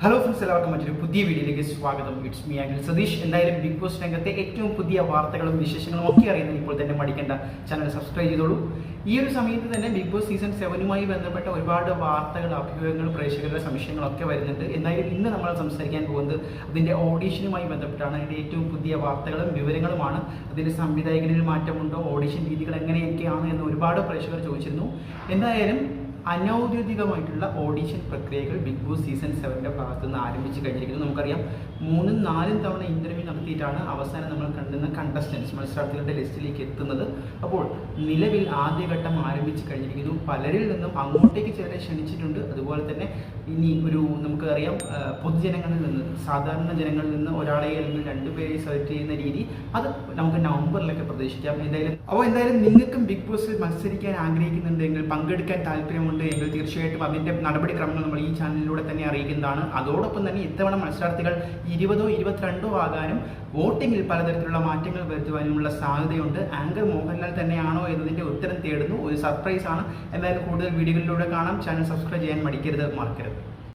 Hello friends എല്ലാവർക്കും മറ്റൊരു പുതിയ വീഡിയോയിലേക്ക് സ്വാഗതം. ഇറ്റ്സ് മീ ആൻഡ് സതീഷ് എന്തായാലും ബിഗ് ബോസ് രംഗത്തെ ഏറ്റവും പുതിയ വാർത്തകളും വിശേഷങ്ങളും ഒക്കെ അറിയുന്നതിന് ഇപ്പോൾ തന്നെ മടിക്കേണ്ട. ചാനൽ സബ്സ്ക്രൈബ് ചെയ്തോളൂ. ഈ ഒരു സമയത്ത് തന്നെ ബിഗ് ബോസ് സീസൺ സെവനുമായി ബന്ധപ്പെട്ട ഒരുപാട് വാർത്തകൾ അഭിമുഖങ്ങൾ പ്രേക്ഷകരുടെ സംശയങ്ങളൊക്കെ വരുന്നുണ്ട്. എന്തായാലും ഇന്ന് നമ്മൾ സംസാരിക്കാൻ പോകുന്നത് അതിന്റെ ഓഡീഷനുമായി ബന്ധപ്പെട്ടാണ്. അതിന്റെ ഏറ്റവും പുതിയ വാർത്തകളും വിവരങ്ങളുമാണ്. അതിന്റെ സംവിധായകനിൽ മാറ്റമുണ്ടോ? ഓഡീഷൻ രീതികൾ എങ്ങനെയൊക്കെയാണ് എന്ന് ഒരുപാട് പ്രേക്ഷകർ ചോദിച്ചിരുന്നു. എന്തായാലും അനൗദ്യോഗികമായിട്ടുള്ള ഓഡീഷൻ പ്രക്രിയകൾ ബിഗ് ബോസ് സീസൺ സെവന്റെ ഭാഗത്ത് നിന്ന് ആരംഭിച്ച് കഴിഞ്ഞിരിക്കുന്നു. നമുക്കറിയാം മൂന്നും നാലും തവണ ഇന്റർവ്യൂ നടത്തിയിട്ടാണ് അവസാനം നമ്മൾ കണ്ടുന്ന കണ്ടസ്റ്റൻസ് മത്സരാർത്ഥികളുടെ ലിസ്റ്റിലേക്ക് എത്തുന്നത്. അപ്പോൾ നിലവിൽ ആദ്യഘട്ടം ആരംഭിച്ച് കഴിഞ്ഞിരിക്കുന്നു പലരിൽ നിന്നും അങ്ങോട്ടേക്ക് ചിലരെ ക്ഷണിച്ചിട്ടുണ്ട്. അതുപോലെ തന്നെ ഇനി ഒരു നമുക്കറിയാം പൊതുജനങ്ങളിൽ നിന്ന് സാധാരണ ജനങ്ങളിൽ നിന്ന് ഒരാളെ അല്ലെങ്കിൽ രണ്ടുപേരെ സെലക്ട് ചെയ്യുന്ന രീതി അത് നമുക്ക് നവംബറിലൊക്കെ പ്രതീക്ഷിക്കാം. എന്തായാലും അപ്പോൾ എന്തായാലും നിങ്ങൾക്കും ബിഗ് ബോസിൽ മത്സരിക്കാൻ ആഗ്രഹിക്കുന്നുണ്ടെങ്കിൽ പങ്കെടുക്കാൻ താല്പര്യമുണ്ട് എങ്കിൽ തീർച്ചയായിട്ടും അതിന്റെ നടപടിക്രമങ്ങൾ നമ്മൾ ഈ ചാനലിലൂടെ തന്നെ അറിയിക്കുന്നതാണ്. അതോടൊപ്പം തന്നെ ഇത്തവണ മത്സരാർത്ഥികൾ ഇരുപതോ ഇരുപത്തിരണ്ടോ ആകാനും വോട്ടിങ്ങിൽ പലതരത്തിലുള്ള മാറ്റങ്ങൾ വരുത്തുവാനുമുള്ള സാധ്യതയുണ്ട്. ആങ്കർ മോഹൻലാൽ തന്നെയാണോ എന്നതിന്റെ ഉത്തരം തേടുന്നു. ഒരു സർപ്രൈസ് ആണ്. എന്തായാലും കൂടുതൽ വീഡിയോകളിലൂടെ കാണാം. ചാനൽ സബ്സ്ക്രൈബ് ചെയ്യാൻ മടിക്കരുത് മറക്കരുത്.